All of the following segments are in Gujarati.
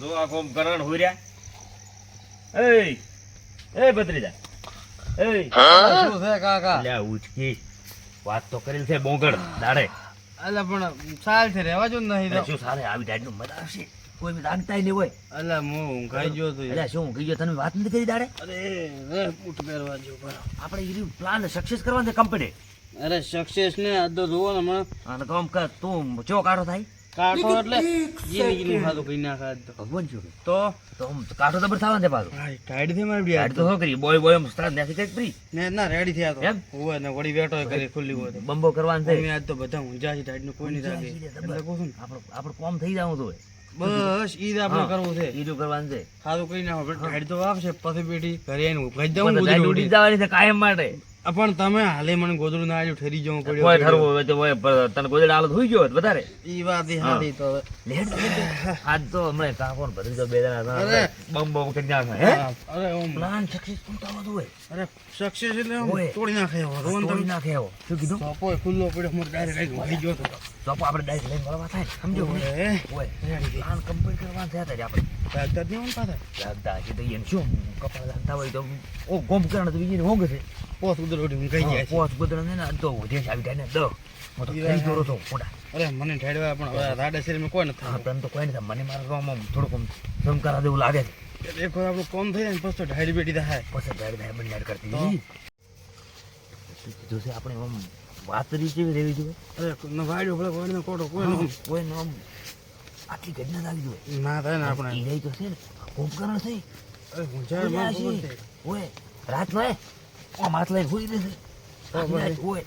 જો આ કોમ કરણ હુર્યા એય એ ભત્રીજા એય. શું છે કાકા? અલ્યા ઉચકી. વાત તો કરેલ છે બોંગડ દાડે. અલા પણ સાલ છે રેવા જો નહીં શું સારે આવી ડાયટ મજા આવશે? કોઈ બી લાગતાય નહીં હોય. અલા હું ઊંઘાઈ ગયો તો અલ્યા શું ઊંઘી ગયો? તને વાત નથી કરી દાડે? અરે પહેરવા જો આપણે એ પ્લાન સક્સેસ કરવાનો છે કંપની અરે સક્સેસ ને આ તો જુઓ ને હમણાં અને કામ કર તું જો કાઢો થાય. કાઢો એટલે જિંદગી નું ખાધું કઈ ના ખાધું ભગવાન શું તો તો કાઢો તો થવાનું છે પાછું ટાઈડથી મારી ડાયટ તો કરી બોય બોય સ્ટાર્ટ નાખી કંઈક ફ્રી. ને ના રેડી થયા તો. એમ? હોવે ને વળી વેટો કરી ખુલ્લી હોય તો. બંબો કરવાનું છે. અમે આજ તો બધા ઊંઝા છે ટાઈડનું કોઈ નહીં રાખે. એટલે કહું છું આપણો આપણું કોમ થઈ જાવું તો બસ ઈ જ આપણે કરવું છે. ઈ કરવાનું છે. ખાધું કઈ ના હોય ટાઈડ તો આવશે પછી બેટી ઘરે આવીને ઊંઘાઈ જ પણ જાઉં ડાયટ ગોદડું ઉડી. જવાની છે કાયમ માટે. પણ તમે હાલે મને ગોદડું ના આવ્યું ઠેરી જવું કોઈ પડ્યું. ઠરવું હોય તો હોય તને ગોદડા હાલત હોઈ ગયો વધારે. ઈ વાત ઈ હાલી તો લેટ આજ તો હમણાં કાકો ભરી તો બે જણા અરે. બમ બમ કરી નાખે હે? અરે ઓમ. પ્લાન સક્સેસ પણ તો બધું હોય? અરે સક્સેસ એટલે તોડી નાખે. રોન તોડી નાખે શું કીધું? સપોય ખુલ્લો પડ્યો હું ડાયરેક્ટ આઈ ગયો તો. ચોપો આપણે ડાયરેક્ટ લઈને મળવા થાય સમજો ઓય, પ્લાન કમ્પ્લીટ કરવા થયા અત્યારે આપણે. દાગદાગ નહીં આમ પાછા? દાદા હજી તો એમ શું? કપડા દાંતા હોય તો ઓ ગોમ કરણ તો બીજી ઊંઘ છે? પોસ ઉદર ઉડી ઊંઘાઈ જાય છે. પોચ ને ના તો વધે આવી જાય ને દો હું તો કઈ દોરો તો મોટા અરે મને ઠેડવા પણ હવે રાડા શરીરમાં કોઈ નથી હા તને તો કોઈ નથી મને મારા ગામમાં થોડુંક આમ ચમકારા જેવું લાગે છે. એક વાર આપણું કોમ થઈ જાય ને પછી ઢાળી બેટી થાય. પછી ગાડી ભાઈ બંધ કરતી જોશે કીધું છે આપણે આમ વાત કેવી જેવી રહેવી જોઈએ? અરે વાડ્યો ભલે કોઈને કોટો કોઈ હા, કોઈને આમ આટલી ઘટના લાગી જોઈએ ના થાય ને આપણે. ઈ તો છે ને. ઉપકરણ છે અરે ઊંઝાડમાં ખબર. ઓય રાત નો ઓ માથ લઈને હોઈ દે. ઓય.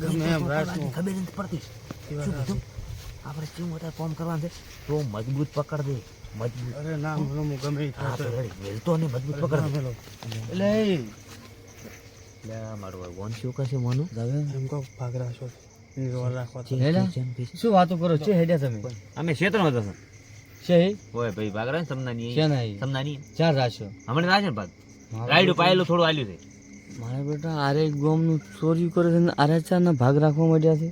ગમે એમ રાતનું. ખબર નથી પડતી. શું કીધું? આપણે શું મોટા કોમ કરવાનું છે? તો મજબૂત પકડ દે. મજબૂત. અરે ના હું ગમે વેલતો ને મજબૂત પકડ એટલે લે મારું વન શું કરશે મોનું? એમ કહો ભાગરા છો એની રોલ રાખવા તો. શું વાતો કરો? છે હેડ્યા તમે? અમે ક્ષેત્રમાં હતા છે ઓય ભાઈ ભાગરા ને સમનાની છે નહીં સમનાની ચાર રાખ્યો હમણાં રાશે ને ભાગ? રાયડું પાયેલું થોડું આલ્યું છે. મારા બેટા આરે ગોમનું ચોરી કરે છે ને આરે ચાર ના ભાગ રાખવા માંડ્યા છે.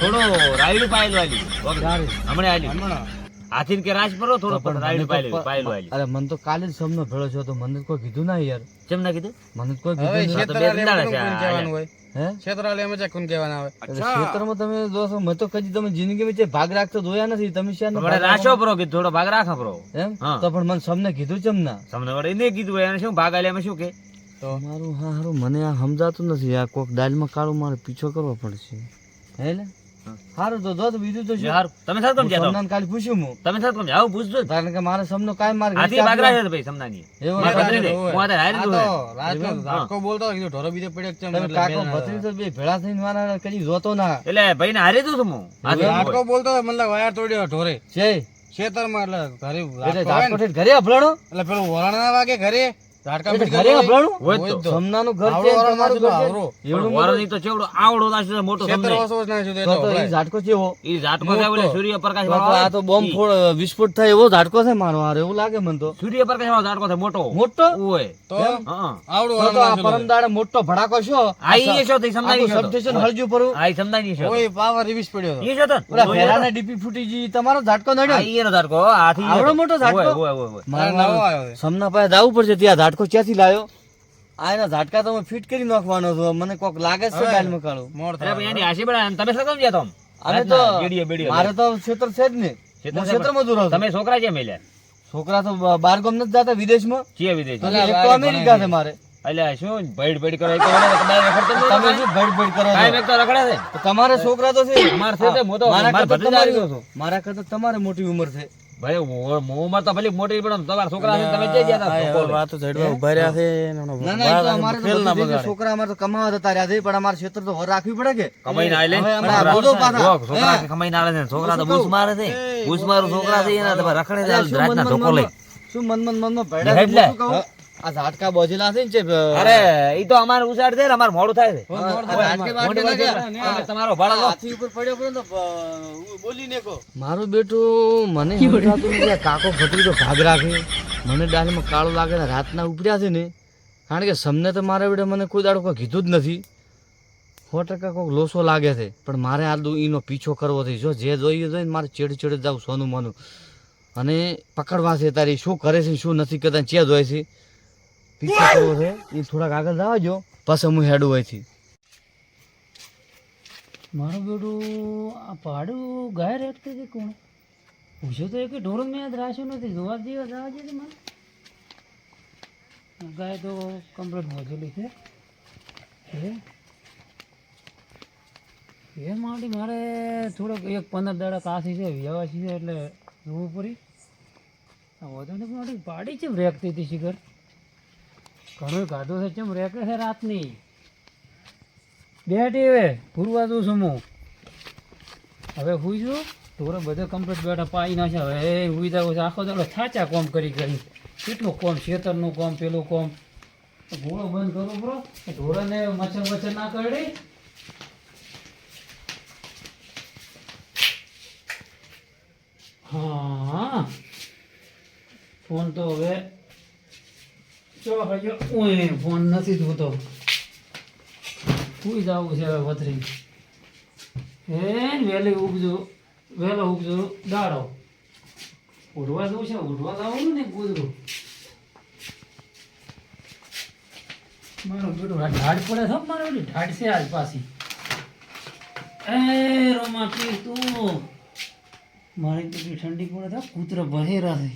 થોડો રાયડું પાયેલું આલ્યું. હમણાં આલ્યું. હમણાં કે રાજ પરો થોડો પણ રાઈડ પાયેલું પાયેલું અરે મને તો કાલે જ સમનો ભેળો છો તો મને કોઈ કીધું ના યાર. કેમ ના કીધું? મને તો કોઈ કીધું ના તો બે દાડા છે હોય. હે? ક્ષેત્રાલે એમ ચા કોણ કહેવાના આવે ખેતરમાં તમે દોસ્તો મેં તો કદી તમે જિંદગીમાં જે ભાગ રાખતો જોયા નથી. તમે શા વડે રાશો પરો કે થોડો ભાગ રાખો પરો એમ? તો પણ મને સમને કીધું ચમ ના? સમને વડે એને કીધું હોય એને શું ભાગ આલ્યા એમ શું કે? તો? મારું હા હારું મને આ સમજાતું નથી. આ કોક દાલમાં કાળું મારે પીછો કરવો પડશે. હે લે? હારું તો જો તો બીજું તો શું? યાર તમે સાથ કોમ સમને કાલે પૂછ્યું હું. તમે સાથ કોમ જાવ પૂછજો. કારણ કે મારે સમનો કાંઈ માર ચાપલો- રાખે છે ભાઈ સમનાની. એવું. હું હારી દઉં રાતનો હા. બોલતો કીધું ઢોરો બીજે પડ્યો તમે એટલે કાકો ભત્રી તો બે ભેળા થઈને મારા કદી જોતો ના. એટલે ભાઈ ને હારી દઉં છું હું. ધાડકો બોલતો લાગે વાયર તોડ્યો ઢોરે. છે? ખેતરમાં એટલે ઘરે ઘરે અભળણો એટલે પેલું વરણ ના વાગે ઘરે. ઘરે હોય. હોય હોય છે મોટું? સૂર્યપ્રકાશ આ તો બોમ્બ ફોડ વિસ્ફોટ થાય એવો ઝાટકો છે મારો હારો એવું લાગે મને તો. સૂર્યપ્રકાશ વાળો ઝાટકો છે મોટો. મોટો? ઓય તો હા. આવડું આ નાખેલું મોટો ભડાકો છો? આ ઈ છો તો ઈ સમજાય આખું ઈ છો તો. સબસ્ટેશન હળજ્યું પડું આ ઈ સમજાય ઈ છો પાવર રિવીસ પડ્યો ઈ છો તો? ને? ઓલા જોઈએ ભેરાને ડીપી ફૂટી ગઈ તમારો ઝાટકો નડ્યો? ઈ એનો ઝાટકો હો, આવડો મોટો ઝાટકો? ઓય, ઓય, ઓય. મારે. સમના પાસે જવું પડશે ત્યાં ઝાટકો ક્યાંથી લાવ્યો આ એના ઝાટકા તમે ફિટ કરી નાખવાનો છો. મને કોક લાગે છે હવે. કાળો અરે ભાઈ એની હાસી બડા તમે શું કામ ગયા તો અમે તો મારે તો ક્ષેત્ર છે જ ને ક્ષેત્ર હું છે છું. તમે છોકરા કેમ મેલે છોકરા તો બાર ગામ નથી જતા વિદેશમાં? કે વિદેશ એક તો અમેરિકા છે મારે. એટલે શું ભેડ ભેડ કરો? તમે શું ભેડ ભેડ કરો કાઈ તો રખડે છે. તો તમારે છોકરા તો છે? માર છે તે મોટો મારા માર કરતા તમારી- મારા કરતા તમારે મોટી ઉંમર છે. ભાઈ તો ભલે મોટી પણ તમારા છોકરા છે, તમે ક્યાં ગયા હતા? હવે ઝડવા ઊભા રહ્યા છે ના ના તો અમારે તો. છોકરા અમારે તો કમાવા જતા રહ્યા છે પણ અમારે ક્ષેત્ર તો રાખવી પડે કે કમાઈને આલે છોકરા કમાઈને આલે છે. છોકરા તો બૂસ મારે છે બૂસ મારું છોકરા છે એના રખડે છે, રાતના મન મન ધોકો લઈ શું મન મન મનમાં ભેડા એટલે. આ ઝાટકા બોજેલા છે ને છે અરે ઈ તો અમારે ઉછાળ છે ને અમારે મોડું થાય છે. તમારો ભાડા હાથી ઉપર પડ્યો પડ્યો તો, બોલી નેકો મારું બેટું મને સમજાતું નથી. કાકો કાકો તો ભાગ રાખે. મને ડાલમાં કાળો લાગે ને રાતના ઉપર્યા છે ને. કારણ કે સમને તો મારા બેટા મને કોઈ દાડો કોઈ કીધું જ નથી. સો ટકા કોઈક લોસો લાગે છે. પણ મારે આ દુ એનો પીછો કરવો છે. જો જે જોઈએ જોઈને મારે ચેડ ચેડ જાવ સોનું મોનું. અને પકડવા છે તારી. શું કરે છે શું નથી કરતા ચે હોય છે. પીછો કરવો છે. એ થોડાક આગળ જવા જો પછી હું હેડું અહીંથી. મારું બેડું આ પાડું ગાય રાખતી હતી કોણ? પૂછ્યું તો એક ઢોર મેં યાદ રાખ્યું નથી. જોવા જેવા જવા જઈએ મને. ગાય તો કમ્પ્લેટ મોજેલી છે. એ માટે મારે થોડોક એક પંદર દાડા કાશી છે વ્યવસ્થિત છે એટલે જોવું પડી. વધુ મારી પાડી છે રેકતી હતી શિખર. ઘણું ગાધો છે ચમ રેકે છે રાતની? બેઠી હવે પૂરવા દઉં છું હું. હવે હુઈ છું તોરે બધો કમ્પ્લીટ બેઠા, પાઈ ના છે હવે એ હુઈ જાવ આખો દાડો થાચા કોમ કરી કરી કેટલું કોમ ખેતરનું કોમ, પેલું કોમ. ઘોડો બંધ કરો, બરો. ઢોરાને મચ્છર મચ્છર ના કરડી. હા. ફોન તો હવે ચલો ભાઈઓ ઓય ફોન નથી જોતો. સુઈ જવું છે હવે વથરી હે વહેલી ઉગજો વહેલો ઉગજો દાડો. ઉઠવા જવું છે ઉઠવા જવાનું ને ગુજરું મારો બેટો, આ પડે છે મારો બેટો ઢાળ છે આજ પાછી. એ રોમા પી તું. મારી પેલી ઠંડી પડે તો કૂતરો બહેરા છે.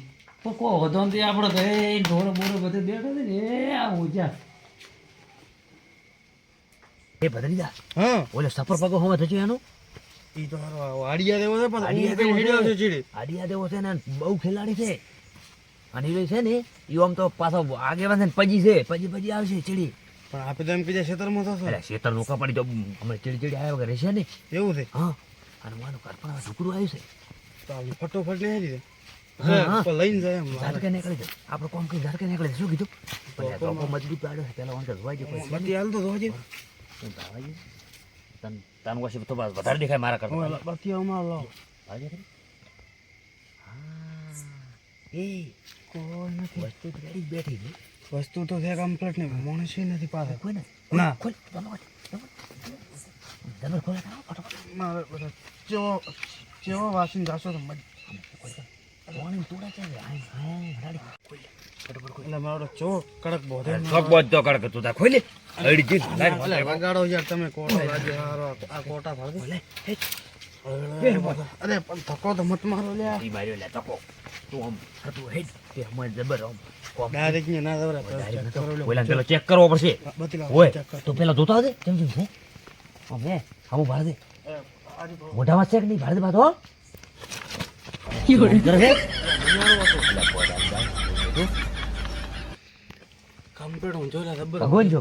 તો કો વધો ને તે આપણે એ ઢોરો બોરો બધે બેઠો છે ને એ આ ઊંચા એ ભદ્રીજા હા. ઓલે સફર પગો હોવા થજો એનું? ઈ તો હારો આડિયા દેવો છે પણ આડિયા દેવો છે. ચીડી આડિયા દેવો છે ને બહુ ખેલાડી છે. અને એ છે ને ઈ આમ તો પાછો આગેવાન છે ને પજી છે પજી પજી આવશે ચીડી. પણ આપે તો એમ કીધે ખેતરમાં થશે. અરે શેતરનું કપાડી તો અમે ચીડી ચીડી આવ્યા વગર રહેશે ને. એવું છે? હા. અને માનું કરપણ ઢુકડું આવ્યું છે. તો આપણે ફટોફટ લઈ આવી લઈને જાય ઝાટકે નીકળી જાય આપણે કોમ કઈ ઝાટકે નીકળી જાય શું કીધું? પણ મજબૂત પાડ્યો છે પેલા હાલ તો? તન તન વસી તો બસ વધારે દેખાય મારા કરતા. બત્તી આમાં આજે એ કોઈ નથી? વસ્તુ રેડી બેઠી છે. વસ્તુ તો છે કમ્પ્લીટ ને માણસ નથી પાસે. કોઈ ને. ના. ખોલ દરવાજો, ખોલે ફટાફટ. મારે બધા ચેવો ચેવો વાસીને જાશો તો મજ છે અરે પણ ધક્કો તો મત મારો લે. લે તકો. તું આમ હતું હેડ. તે હમણાં જબર આમ. ડાયરેક્ટ ને ના દવરા ડાયરેક્ટ નતો. ચેક કરવો પડશે. તો પેલા જોતા આવજે કેમ છે? ભાર દે. મોઢામાં ચેક નહીં? ભાર દે બાતો કરે છે કમ્પ્લીટ હું જોઈ લે જબર ભગવાન જો.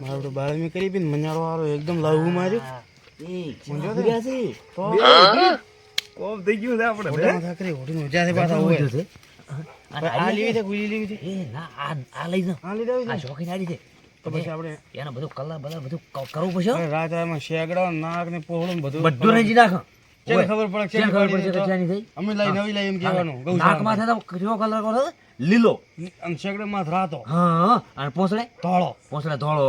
મારું બાળમી કરી વાળો એકદમ લાવું માર્યું. કોમ થઈ ગયું છે આપણે પાછા હોય છે. આ લેવી છે ગુલી લેવી છે. એ ના આ આ લઈ જાઓ. આ છે? શોખીન આડી છે. તો પછી આપણે એનો બધું કલા બધા બધું કરવું પડશે રાત રાતમાં શેગડા નાક ને પોહળું બધું બધું રેંજી નાખો. ચેને ખબર પડે ચેન ખબર પડી કે ક્યાંની થઈ? અમે લઈ નવી લઈ એમ કહેવાનું નાકમાં થાય તો કેવો કલર કરો લીલો. અને શેગડામાં રાતો. હા અને પોસડે? ધોળો. પોસડે ધોળો.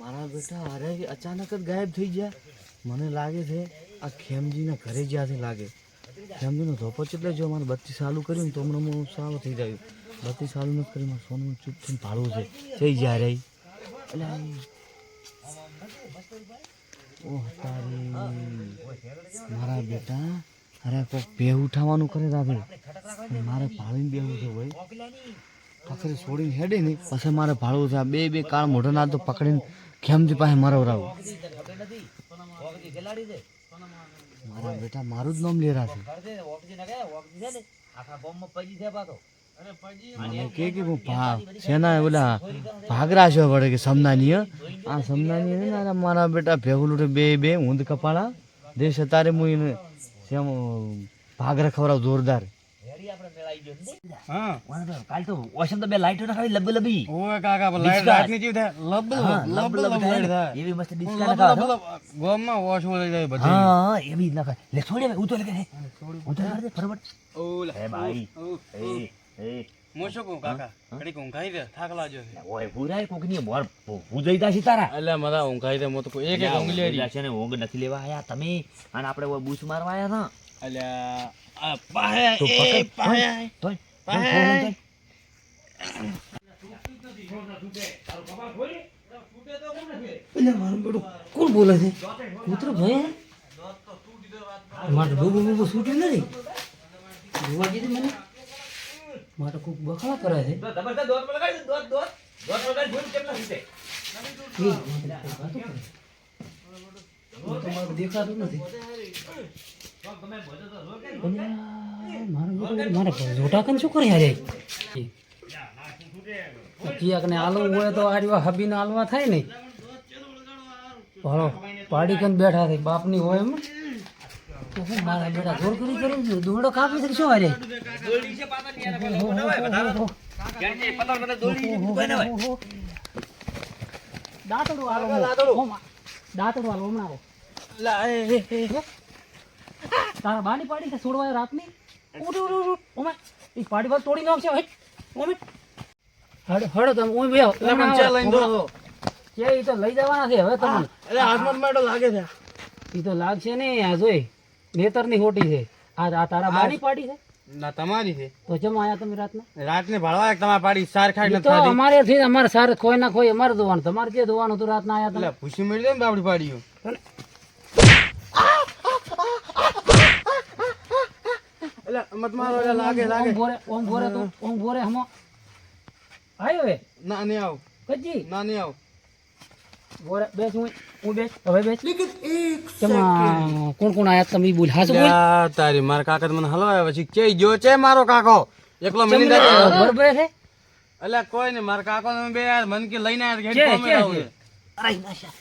મારા બેટા અરે અચાનક જ ગાયબ થઈ ગયા. મને લાગે છે આ ખેમજીના ઘરે જ્યાં છે લાગે. ખેમજીનો ધોપો એટલે જો મારે બત્તી ચાલુ કર્યું ને તો હમણાં હું સારું થઈ જાય બત્તી ચાલુ નથી કરી મારે સોનું ચૂપ થઈને ભાડવું છે. થઈ જાય રે એટલે ઓહ તારી મારા બેટા, અરે કોક બે ઉઠાવવાનું કરે દાદા. મારે ભાળીને બેવું છે ભાઈ. પકડી છોડીને હેડે ને, પછી મારે ભાડવું છે. આ બે બે કાળ મોઢો ના તો પકડીને ખેમથી પાસે મરવરાવું મારા બેટા મારું જ નામ લેરા છે મને કે કે હું ભા સેના ઓલા ભાગરા છે પડે કે સમનાની? આ સમનાની ને આ મારા બેટા ભેગું બે બે ઊંધ કપાળા. દેશ તારે હું એને સેમ ભાગરા ખવડાવ જોરદાર. કાલ તો ઓશન તો બે લાઈટો નખાવી લબ લબી ઓય કાકા લાઈટ રાતની જીવ થાય લબ લબ લબ લબ લબ લાઈટ એવી મસ્ત ડિસ્કા લબ નખાવે લબ ગોમમાં વોશ લઈ જાય બધી. હા એવી જ નખાય. લે છોડી હવે ઉતો લે કે ઉતો લે ફટાફટ ઓલા હે ભાઈ. એ. એ શું કહું કાકા? ઘડીક ઊંઘાઈ દે થાક લાગ્યો છે ઓય પૂરાય કોકની મોર ભૂજાઈ દાસી તારા. એટલે મારા ઊંઘાઈ દે તો એક એક ઊંઘ લેરી છે ને ઊંઘ નથી લેવા આયા તમે. અને આપણે ઓય બૂચ મારવા આયા એટલે આ પાહે એ પાહે. કોણ બોલે છે? ભાઈ મારે ડૂબું બૂબું છૂટ્યું નથી. જોવા દીધું મને. મારે કોક બખડા કરે છે. તો જબરદસ્ત લગાડી લગાડી કેટલા દેખાતું નથી. મારું શું કરે આલવું હોય તો આ રીવા હબીને આલવા થાય ને. પાડી કન બેઠા થાય બાપની હોય એમ. તો હું મારા ની પાડી છે છોડવાય ઉઠ એ પાડી વાત તોડી નાખશે હેટ ઓમે હડ હડ કે ઈ તો લઈ જવાના છે હવે તમને એટલે હાથમાં મેડો લાગે છે ઈ તો લાગશે ને આ જોઈ નેતરની હોટી છે. આ આ તારા મારી પાડી છે? ના તમારી છે. તો જમા આયા તમે રાતના? રાતને ભાળવા એક તમારી પાડી સાર ખાઈ નથી તો અમારે થી અમારે સાર કોઈ ના કોઈ અમારે દોવાનું તમારે જે ધોવાનું હતું રાતના આયા તમે? એટલે ભૂસી મળી ને બાપડી પાડીઓ. એટલે મત મારો એટલે લાગે લાગે. ઓમ ભોરે ઓમ ભોરે તું ઓમ ભોરે હમો. આયો હે ના ને આવ. કજી? ના ને આવ. બેસ હું હું બેસ હવે બેસ. ચમા કોણ કોણ આયા તમે બોલ હાસુ બોલ? તારી મારા કાકા તો મને હલવાયા પછી કે જો છે મારો કાકો? એકલો મિનિટ બરોબર છે? એટલે કોઈ નહીં મારા કાકો ને બે યાર મન કે લઈને આવ્યા કે, કે કોમે કે, આવું કે. છે. અરે નાશા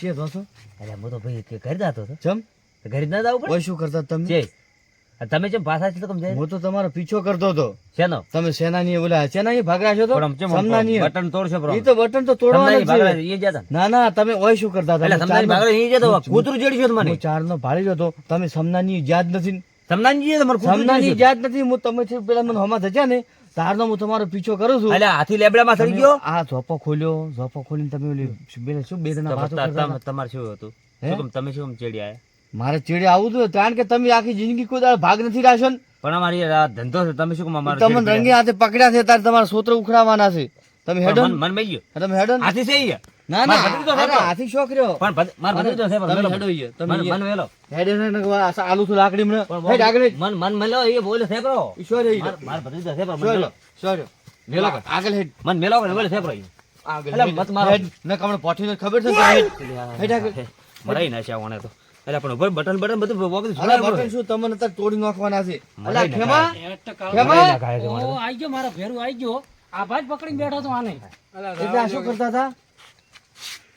છે દોસ્તો અરે હું તો ભાઈ કે ઘરે જતો હતો. ચમ? તો ના જવું ઓય શું કરતા તમે? તમે જેમ ભાષા છે તો કમ હું તો તમારો પીછો કરતો હતો. શેનો? તમે સેનાની ઓલા સેનાની ભાગરા છો તો? સમનાની બટન તોડશો પણ તો બટન તો તોડવાનું છે. ના? ના તમે ઓય શું કરતા હતા? સમનાની ભાગરા એ જતો કૂતરું જેડ્યું છે મને હું ચારનો ભાળી જતો તમે સમનાની યાદ નથી સમનાની સમનાની યાદ નથી. હું તમે છે પેલા મને હમા થયા ને તારનો હું તમારો પીછો કરું છું. એટલે હાથી લેબડામાં માં સડી ગયો? આ ઝોપો ખોલ્યો. ઝોપો ખોલીને તમે ઓલી શું બેદના વાતો કરતા તમારે શું હતું? તમે શું ચેડી મારે ચેડે આવું હતું કારણ કે તમે આખી જિંદગી કોઈ દાડો ભાગ નથી રાખ્યો ને પણ અમારી ધંધો છે તમે શું કેમ તમે રંગે હાથે પકડ્યા છે ત્યારે તમારા સોત્ર ઉખડાવવાના છે તમે હેડો મન મઈ ગયો તમે હેડો હાથી છે ના ના મારો હાથી શોખ રહ્યો પણ માર મારો ભત્રીજો છે પણ મેલો. હેડો ઈ, તમે મન ઈ. વેલો હેડે ને ને આલુ છું લાકડી મને પણ હેડ આગળ મન મન મેલો એ બોલે છે કરો ઈશ્વર હેડ. માર માર ભત્રીજો છે પણ મેલો. સોર મેલો. આગળ હેડ મન મેલો કે બોલે છે કરો આગળ મત મારો. હેડ. કમણ પોઠી ખબર છે હેડ. હેડ આગળ. મરાઈ છે ઓણે તો એટલે પણ ઉપર બટન બટન બધું વગર અલા, બટન શું તમને અત્યારે તોડી નાખવાના છે. અલા ખેમા ખેમા. ઓ આઈ ગયો મારા ભેરું આઈ ગયો. આ ભાજ પકડીને બેઠો તો આને. એટલે શું કરતા હતા?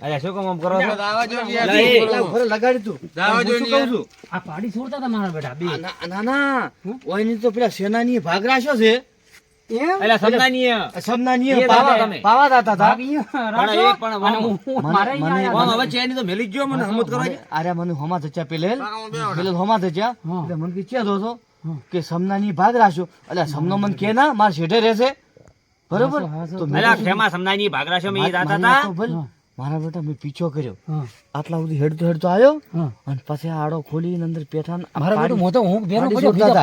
અરે શું કામ આમ કરો છો? દાવા જો અલા, યાર. પેલા લગાડી તું. દાવા જો છું? આ પાડી છોડતા હતા મારા બેટા બે. ના- ના ઓયની તો પેલા સેનાની ભાગ રાખ્યો છે. કે સમનાની ભાગ રાખ્યો એટલે સમનો મન કે ના મારા શેઠે રહેશે. બરોબર? દાતા મારી બેટા મેં પીછો કર્યો. આટલા સુધી હેડતો હેડતો આવ્યો અને પછી આડો ખોલી અંદર પેઠા મારા બેટું મોટો હું ભેરો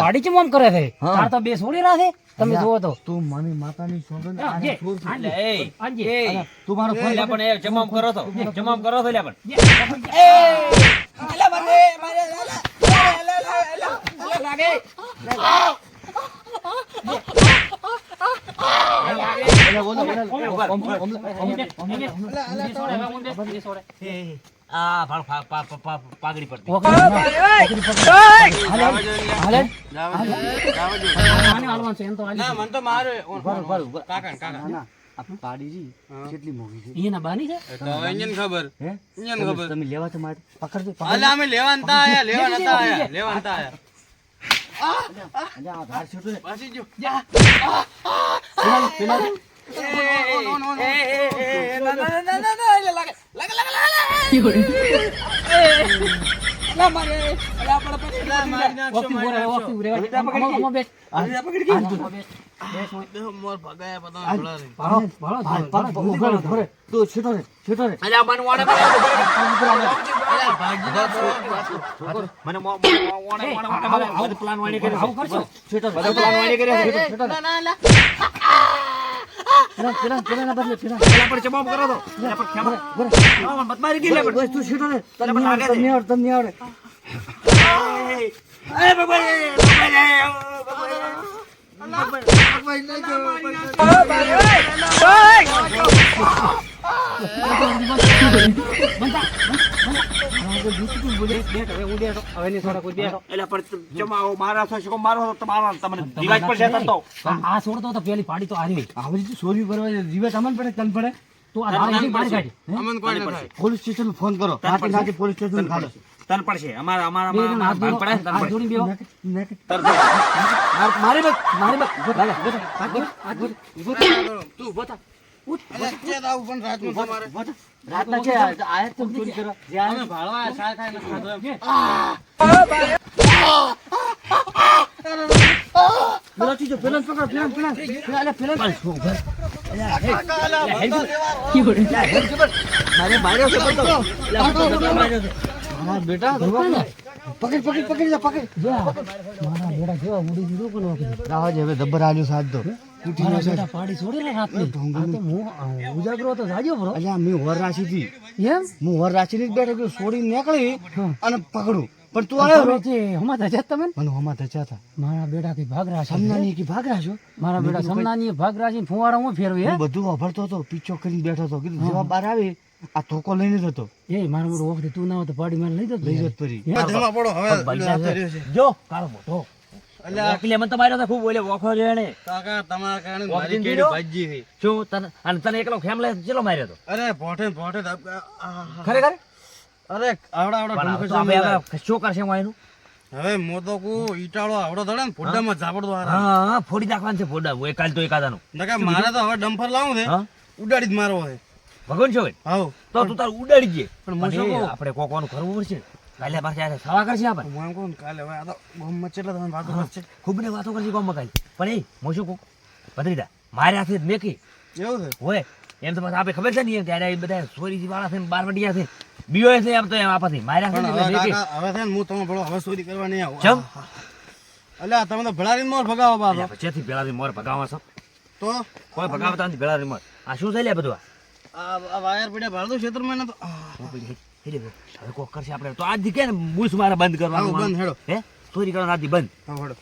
પાડી ચમ કરે છે? તાર તો બે છોડી રાખે. તમે જોવો તો તું મને માતાની સોગંદ આને છોડ છે એ. એ અલા, તું મારો ફોન પણ એ જમામ કરો તો જમામ કરો તો એટલે પણ એટલે બોલો, બોલો, ઊભા, ઓમ. ઓમ, ઓમ, ઓમ, ઊંઘે, ઊંઘે. ઊંઘે છોડે, હવે ઊંઘે, ઊંઘે છોડે. આ ભાળ પા- પા- પા- પા- પાઘડી પડતી. ઓકે, હાલે, હાલે. જાવા જો. જાવા જો. આને હાલવાનું છે, એમ તો હાલી ના મન તો મારે. ઊભા, ઊભા, ઊભા. કાકા ને ના, કાકા. ના, આ પાડી કેટલી મોંઘી છે? એના બાની છે? તો હવે અહીંયા ને ખબર. હે? ખબર. તમે લેવા તો મારે? પકડજો અલા અમે લેવા નતા આયા લેવા નતા આયા લેવા નતા આયા. પકડજો આ ધાર છોટો પાછી જો. પેલા પેલા મને પ્લાન વાણી કર્યો પ્લાન વાણી કર્યો છે. પેલા પેલા પેલા ના પેલા અલ્યા પણ કરો તો અલ્યા પણ ખેમા. હા, મત મારી ગઈ લે બસ તું છેટો રે તને મને લાગે છે. આવડે તને આવડે એ ભગવાન, ભગવાન, અલ્યા પણ પોલીસ સ્ટેશન ફોન કરો. પોલીસ સ્ટેશન પડશે. અમારા પડે. મારી બસ બસ. તું બેટા પકડ પકડ પકડી પકડ. મારા બેટા કેવા ઉડી દીધું પણ હવે દબર આલ્યું સાથ દો મારા ન બેટા પાડી છોડી ને રાતની. તો હું, ઉજાગરો હતો જાગ્યો બરો. અલ્યા મેં વર રાશી હતી એમ? હું વર રાશી ની બેઠો કે છોડીને નીકળી અને પકડું. પણ તું આવ્યો તમે જે ધજા તમે મને હોમાં ધચા હતા. મારા બેટા કઈ ભાગ રાશે સમનાની કે ભાગ રાખ્યો મારા બેટા સમનાની ભાગ રાશી ફુવારા હું ફેરવે હે? હું બધું વાપરતો હતો પીછો કરીને બેઠો હતો. કીધું જવાબ બાર આવે. આ ધોકો લઈને જતો. એ મારા મોટો વખતે તું ના હોય તો પાડી મારે લઈ જતો લઈ ધમા પડો હવે. જો કાળો મોટો. એટલે મને તો માર્યો ખૂબ બોલે વખો છે એને કાકા તમારા કારણે મારી જીંદગી ભાજી ગઈ. શું તને અને તને એકલો ખેમલે ચેલો માર્યો તો? અરે ભોઠે ભોઠે જ આપ- આહા. ખરેખર? અરે આવડા આવડા પણ ઢોંગ તો આપણે છે. હવે શું કરશે હું એનું હવે મોતો કુ ઈટાળો આવડો ધડે ને ફોડામાં ઝાપડતો હારા. હા ફોડી નાખવાનું છે ફોડા. હું કાલ તો એકાદાનું. નકા મારે તો હવે ડમ્ફર લાવું છે. ઉડાડી જ મારવો છે. ભગવાન છો હા તો તું તાર ઉડાડી દે. પણ આપણે કોકોનું કરવું પડશે કાલે પાછા યારે સવા કરશે આપણે? હું એમ કહું કાલે હવે આ તો ગામમાં ચેટલા તમે વાતો કરશે. ખૂબ ને વાતો કરશે કોમ કાલે પણ એ હું શું કહું? બદરીદા મારે હાથે મેકી. એવું છે? હોય એમ તો પાછા આપણે ખબર છે ને એમ ત્યારે એ બધા સોરી વાળા છે બાર વડિયા છે. બીઓ છે એમ તો એમ આપવાથી મારે છે હવે મેકી. હવે છે ને હું તમે ભળો હવે સોરી કરવા નહીં આવું. ચમ? અલ્યા તમે તો ભળારીને મોર ભગાવો બાબા પછીથી ભેળાથી મોર ભગાવવા છો? તો? કોઈ ભગાવતા નથી ભેળાથી મોર. આ શું છે લે બધું આ? વાયર પડ્યા ભાડું ક્ષેત્રમાં તો હેડે હવે કોક કરશે આપણે. તો આજથી કે ને બુશ મારે બંધ કરવાનું બંધ હેડો. હે? ચોરી કરવાનું આજથી બંધ. હા હેડો.